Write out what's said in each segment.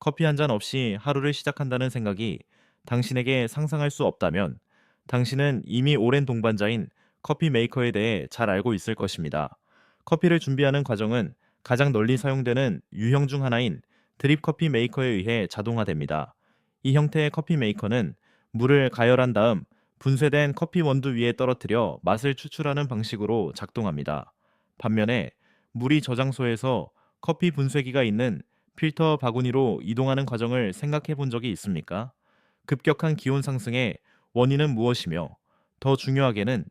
커피 한 잔 없이 하루를 시작한다는 생각이 당신에게 상상할 수 없다면 당신은 이미 오랜 동반자인 커피 메이커에 대해 잘 알고 있을 것입니다. 커피를 준비하는 과정은 가장 널리 사용되는 유형 중 하나인 드립 커피 메이커에 의해 자동화됩니다. 이 형태의 커피 메이커는 물을 가열한 다음 분쇄된 커피 원두 위에 떨어뜨려 맛을 추출하는 방식으로 작동합니다. 반면에 물이 저장소에서 커피 분쇄기가 있는 필터 바구니로 이동하는 과정을 생각해 본 적이 있습니까? 급격한 기온 상승의 원인은 무엇이며 더 중요하게는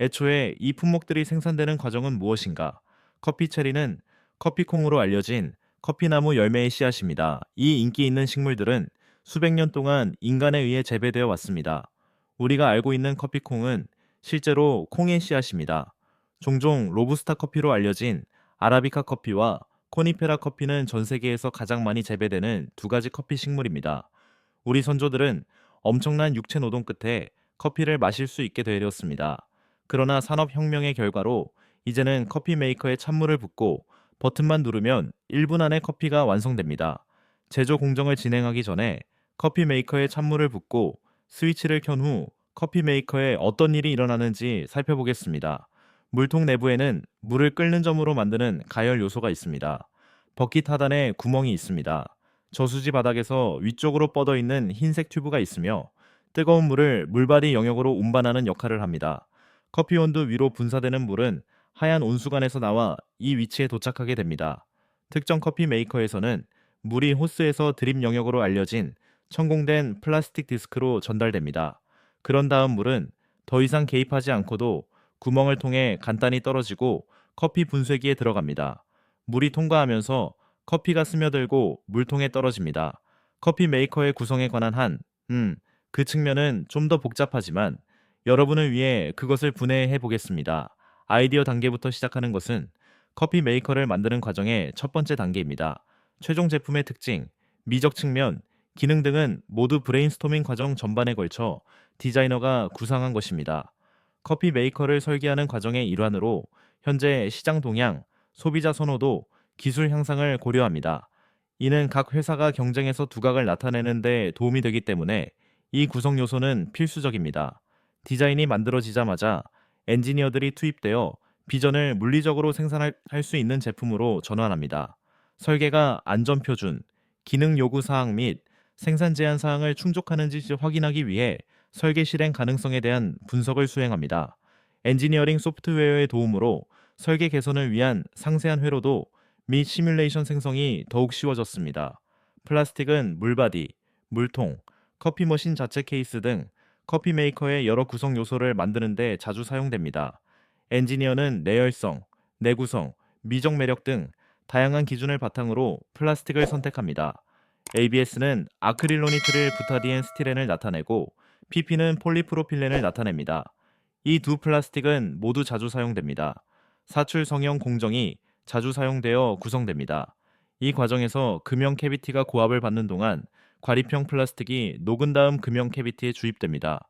애초에 이 품목들이 생산되는 과정은 무엇인가? 커피 체리는 커피콩으로 알려진 커피나무 열매의 씨앗입니다. 이 인기 있는 식물들은 수백 년 동안 인간에 의해 재배되어 왔습니다. 우리가 알고 있는 커피콩은 실제로 콩의 씨앗입니다. 종종 로부스타 커피로 알려진 아라비카 커피와 코니페라 커피는 전 세계에서 가장 많이 재배되는 두 가지 커피 식물입니다. 우리 선조들은 엄청난 육체 노동 끝에 커피를 마실 수 있게 되었습니다. 그러나 산업혁명의 결과로 이제는 커피 메이커에 찬물을 붓고 버튼만 누르면 1분 안에 커피가 완성됩니다. 제조 공정을 진행하기 전에 커피 메이커에 찬물을 붓고 스위치를 켠 후 커피 메이커에 어떤 일이 일어나는지 살펴보겠습니다. 물통 내부에는 물을 끓는 점으로 만드는 가열 요소가 있습니다. 버킷 하단에 구멍이 있습니다. 저수지 바닥에서 위쪽으로 뻗어 있는 흰색 튜브가 있으며 뜨거운 물을 물발이 영역으로 운반하는 역할을 합니다. 커피 온도 위로 분사되는 물은 하얀 온수관에서 나와 이 위치에 도착하게 됩니다. 특정 커피 메이커에서는 물이 호스에서 드립 영역으로 알려진 천공된 플라스틱 디스크로 전달됩니다. 그런 다음 물은 더 이상 개입하지 않고도 구멍을 통해 간단히 떨어지고 커피 분쇄기에 들어갑니다. 물이 통과하면서 커피가 스며들고 물통에 떨어집니다. 커피 메이커의 구성에 관한 한, 음, 그 측면은 좀 더 복잡하지만 여러분을 위해 그것을 분해해 보겠습니다. 아이디어 단계부터 시작하는 것은 커피 메이커를 만드는 과정의 첫 번째 단계입니다. 최종 제품의 특징, 미적 측면, 기능 등은 모두 브레인스토밍 과정 전반에 걸쳐 디자이너가 구상한 것입니다. 커피 메이커를 설계하는 과정의 일환으로 현재 시장 동향, 소비자 선호도, 기술 향상을 고려합니다. 이는 각 회사가 경쟁에서 두각을 나타내는 데 도움이 되기 때문에 이 구성 요소는 필수적입니다. 디자인이 만들어지자마자 엔지니어들이 투입되어 비전을 물리적으로 생산할 수 있는 제품으로 전환합니다. 설계가 안전 표준, 기능 요구 사항 및 생산 제한 사항을 충족하는지 확인하기 위해 설계 실행 가능성에 대한 분석을 수행합니다. 엔지니어링 소프트웨어의 도움으로 설계 개선을 위한 상세한 회로도 및 시뮬레이션 생성이 더욱 쉬워졌습니다. 플라스틱은 물바디, 물통, 커피 머신 자체 케이스 등 커피 메이커의 여러 구성 요소를 만드는데 자주 사용됩니다. 엔지니어는 내열성, 내구성, 미적 매력 등 다양한 기준을 바탕으로 플라스틱을 선택합니다. ABS는 아크릴로니트를 부타디엔 스티렌을 나타내고 PP는 폴리프로필렌을 나타냅니다. 이 두 플라스틱은 모두 자주 사용됩니다. 사출 성형 공정이 자주 사용되어 구성됩니다. 이 과정에서 금형 캐비티가 고압을 받는 동안 과립형 플라스틱이 녹은 다음 금형 캐비티에 주입됩니다.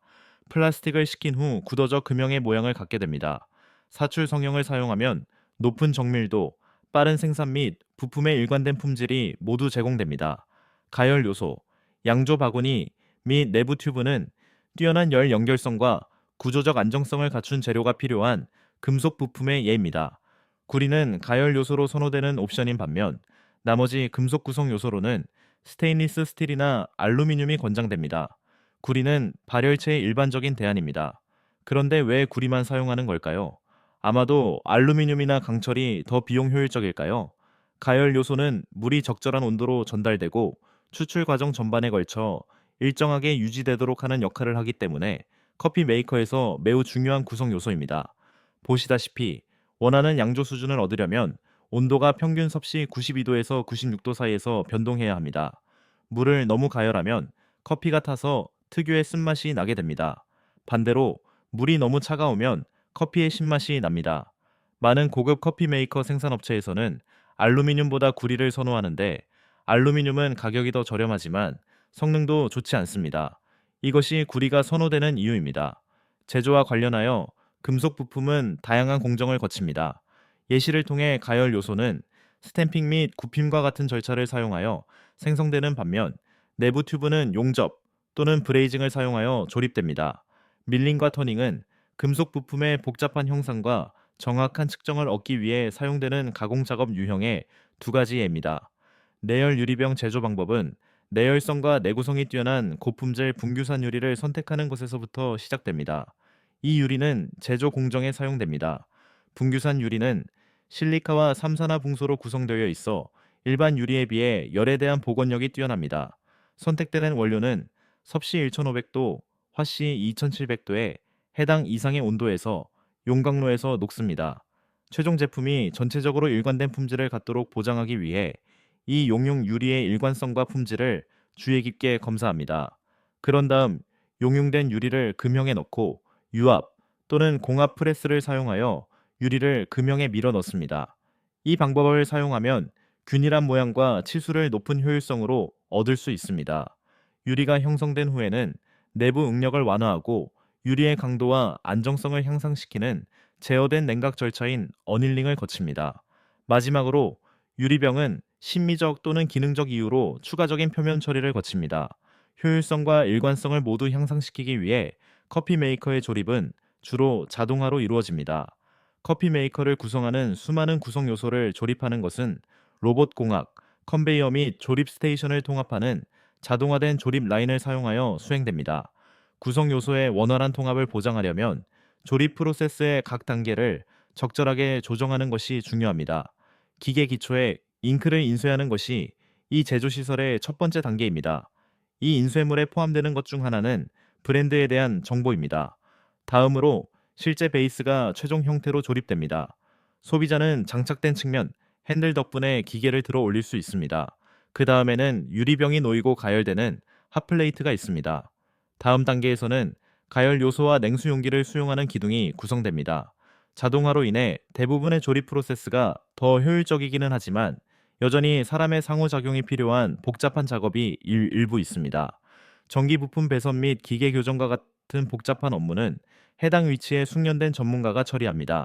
플라스틱을 식힌 후 굳어져 금형의 모양을 갖게 됩니다. 사출 성형을 사용하면 높은 정밀도, 빠른 생산 및 부품의 일관된 품질이 모두 제공됩니다. 가열 요소, 양조 바구니 및 내부 튜브는 뛰어난 열 연결성과 구조적 안정성을 갖춘 재료가 필요한 금속 부품의 예입니다. 구리는 가열 요소로 선호되는 옵션인 반면 나머지 금속 구성 요소로는 스테인리스 스틸이나 알루미늄이 권장됩니다. 구리는 발열체의 일반적인 대안입니다. 그런데 왜 구리만 사용하는 걸까요? 아마도 알루미늄이나 강철이 더 비용 효율적일까요? 가열 요소는 물이 적절한 온도로 전달되고 추출 과정 전반에 걸쳐 일정하게 유지되도록 하는 역할을 하기 때문에 커피 메이커에서 매우 중요한 구성 요소입니다. 보시다시피 원하는 양조 수준을 얻으려면 온도가 평균 섭씨 92도에서 96도 사이에서 변동해야 합니다. 물을 너무 가열하면 커피가 타서 특유의 쓴맛이 나게 됩니다. 반대로 물이 너무 차가우면 커피의 신맛이 납니다. 많은 고급 커피 메이커 생산업체에서는 알루미늄보다 구리를 선호하는데 알루미늄은 가격이 더 저렴하지만 성능도 좋지 않습니다. 이것이 구리가 선호되는 이유입니다. 제조와 관련하여 금속 부품은 다양한 공정을 거칩니다. 예시를 통해 가열 요소는 스탬핑 및 굽힘과 같은 절차를 사용하여 생성되는 반면 내부 튜브는 용접 또는 브레이징을 사용하여 조립됩니다. 밀링과 터닝은 금속 부품의 복잡한 형상과 정확한 측정을 얻기 위해 사용되는 가공 작업 유형의 두 가지 예입니다. 내열 유리병 제조 방법은 내열성과 내구성이 뛰어난 고품질 분규산 유리를 선택하는 것에서부터 시작됩니다. 이 유리는 제조 공정에 사용됩니다. 분규산 유리는 실리카와 삼산화 붕소로 구성되어 있어 일반 유리에 비해 열에 대한 복원력이 뛰어납니다. 선택되는 원료는 섭씨 1500도, 화씨 2700도에 해당 이상의 온도에서 용광로에서 녹습니다. 최종 제품이 전체적으로 일관된 품질을 갖도록 보장하기 위해 이 용융 유리의 일관성과 품질을 주의 깊게 검사합니다. 그런 다음 용융된 유리를 금형에 넣고 유압 또는 공압 프레스를 사용하여 유리를 금형에 밀어 넣습니다. 이 방법을 사용하면 균일한 모양과 치수를 높은 효율성으로 얻을 수 있습니다. 유리가 형성된 후에는 내부 응력을 완화하고 유리의 강도와 안정성을 향상시키는 제어된 냉각 절차인 어닐링을 거칩니다. 마지막으로 유리병은 심미적 또는 기능적 이유로 추가적인 표면 처리를 거칩니다. 효율성과 일관성을 모두 향상시키기 위해 커피 메이커의 조립은 주로 자동화로 이루어집니다. 커피 메이커를 구성하는 수많은 구성 요소를 조립하는 것은 로봇 공학, 컨베이어 및 조립 스테이션을 통합하는 자동화된 조립 라인을 사용하여 수행됩니다. 구성 요소의 원활한 통합을 보장하려면 조립 프로세스의 각 단계를 적절하게 조정하는 것이 중요합니다. 기계 기초에 잉크를 인쇄하는 것이 이 제조 시설의 첫 번째 단계입니다. 이 인쇄물에 포함되는 것 중 하나는 브랜드에 대한 정보입니다. 다음으로 실제 베이스가 최종 형태로 조립됩니다. 소비자는 장착된 측면, 핸들 덕분에 기계를 들어 올릴 수 있습니다. 그 다음에는 유리병이 놓이고 가열되는 핫플레이트가 있습니다. 다음 단계에서는 가열 요소와 냉수 용기를 수용하는 기둥이 구성됩니다. 자동화로 인해 대부분의 조립 프로세스가 더 효율적이기는 하지만 여전히 사람의 상호작용이 필요한 복잡한 작업이 일, 일부 있습니다. 전기 부품 배선 및 기계 교정과 같은 복잡한 업무는 해당 위치에 숙련된 전문가가 처리합니다.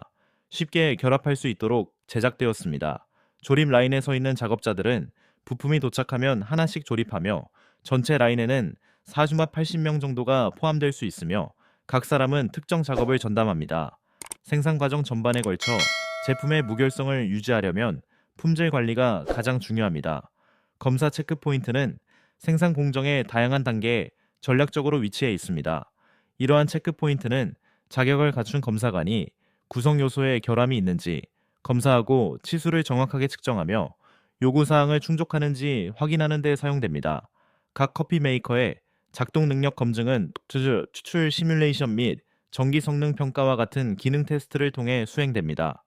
쉽게 결합할 수 있도록 제작되었습니다. 조립 라인에 서 있는 작업자들은 부품이 도착하면 하나씩 조립하며 전체 라인에는 사주마 80명 정도가 포함될 수 있으며 각 사람은 특정 작업을 전담합니다. 생산 과정 전반에 걸쳐 제품의 무결성을 유지하려면 품질 관리가 가장 중요합니다. 검사 체크 포인트는 생산 공정의 다양한 단계에 전략적으로 위치해 있습니다. 이러한 체크 포인트는 자격을 갖춘 검사관이 구성 요소에 결함이 있는지 검사하고 치수를 정확하게 측정하며 요구 사항을 충족하는지 확인하는 데 사용됩니다. 각 커피 메이커의 작동 능력 검증은 추출 시뮬레이션 및 전기 성능 평가와 같은 기능 테스트를 통해 수행됩니다.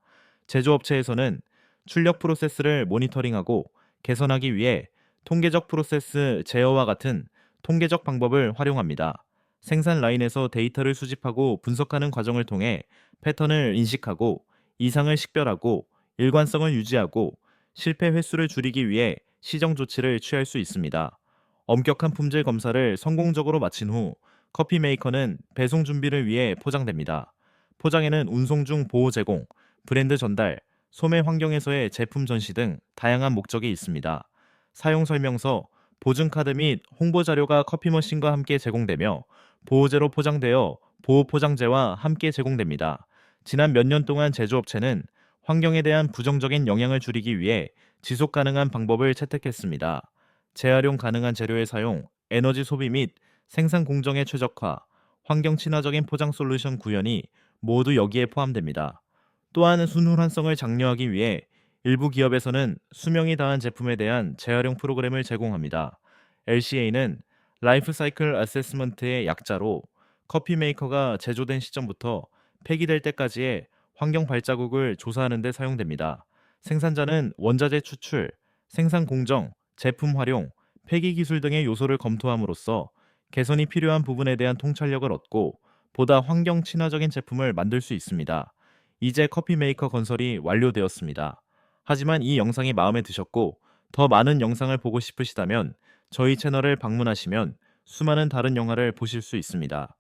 제조업체에서는 출력 프로세스를 모니터링하고 개선하기 위해 통계적 프로세스 제어와 같은 통계적 방법을 활용합니다. 생산 라인에서 데이터를 수집하고 분석하는 과정을 통해 패턴을 인식하고 이상을 식별하고 일관성을 유지하고 실패 횟수를 줄이기 위해 시정 조치를 취할 수 있습니다. 엄격한 품질 검사를 성공적으로 마친 후 커피 메이커는 배송 준비를 위해 포장됩니다. 포장에는 운송 중 보호 제공, 브랜드 전달, 소매 환경에서의 제품 전시 등 다양한 목적이 있습니다. 사용 설명서, 보증 카드 및 홍보 자료가 커피 머신과 함께 제공되며 보호제로 포장되어 보호 포장재와 함께 제공됩니다. 지난 몇 년 동안 제조업체는 환경에 대한 부정적인 영향을 줄이기 위해 지속 가능한 방법을 채택했습니다. 재활용 가능한 재료의 사용, 에너지 소비 및 생산 공정의 최적화, 환경 친화적인 포장 솔루션 구현이 모두 여기에 포함됩니다. 또한 순환성을 장려하기 위해 일부 기업에서는 수명이 다한 제품에 대한 재활용 프로그램을 제공합니다. LCA는 라이프 사이클 어세스먼트의 약자로 커피 메이커가 제조된 시점부터 폐기될 때까지의 환경 발자국을 조사하는 데 사용됩니다. 생산자는 원자재 추출, 생산 공정, 제품 활용, 폐기 기술 등의 요소를 검토함으로써 개선이 필요한 부분에 대한 통찰력을 얻고 보다 환경 친화적인 제품을 만들 수 있습니다. 이제 커피 메이커 건설이 완료되었습니다. 하지만 이 영상이 마음에 드셨고 더 많은 영상을 보고 싶으시다면 저희 채널을 방문하시면 수많은 다른 영화를 보실 수 있습니다.